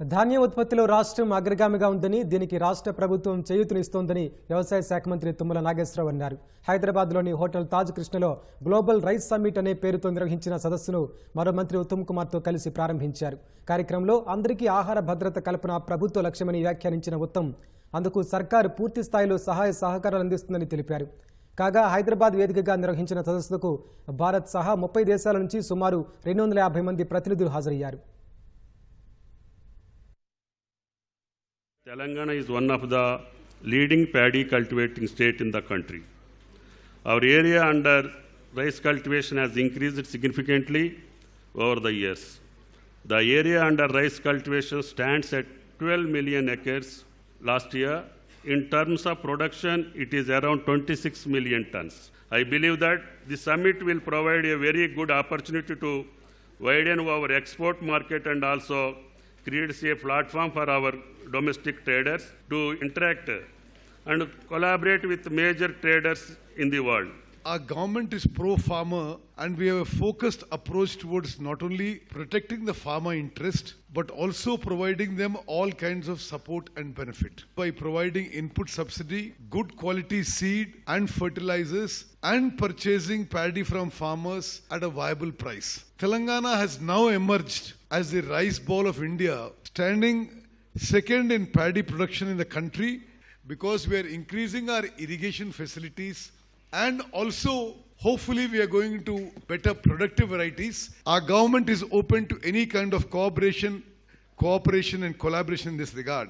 ధాన్యం ఉత్పత్తిలో రాష్ట్రం అగ్రగామిగా ఉందని దీనికి రాష్ట్ర ప్రభుత్వం చేయూతనిస్తోందని వ్యవసాయ శాఖ మంత్రి తుమ్మల నాగేశ్వరరావు అన్నారు. హైదరాబాద్లోని హోటల్ తాజ్ కృష్ణలో గ్లోబల్ రైస్ సమ్మిట్ అనే పేరుతో నిర్వహించిన సదస్సును మరో మంత్రి ఉత్తమ్ కుమార్తో కలిసి ప్రారంభించారు. కార్యక్రమంలో అందరికీ ఆహార భద్రత కల్పన ప్రభుత్వ లక్ష్యమని వ్యాఖ్యానించిన ఉత్తమ్ అందుకు సర్కారు పూర్తి స్థాయిలో సహాయ సహకారాలు అందిస్తుందని తెలిపారు. కాగా హైదరాబాద్ వేదికగా నిర్వహించిన సదస్సుకు భారత్ సహా ముప్పై దేశాల నుంచి సుమారు రెండు వందల యాభై మంది ప్రతినిధులు హాజరయ్యారు. Telangana is one of the leading paddy cultivating state in the country. Our area under rice cultivation has increased significantly over the years. The area under rice cultivation stands at 12 million acres last year. In terms of production, it is around 26 million tons. I believe that the summit will provide a very good opportunity to widen our export market and also creates a platform for our domestic traders to interact and collaborate with major traders in the world. Our government is pro farmer and we have a focused approach towards not only protecting the farmer interest but also providing them all kinds of support and benefit by providing input subsidy, good quality seed and fertilizers and purchasing paddy from farmers at a viable price. Telangana has now emerged as the rice bowl of India, standing second in paddy production in the country because we are increasing our irrigation facilities and also hopefully we are going into better productive varieties. Our government is open to any kind of cooperation cooperation and collaboration in this regard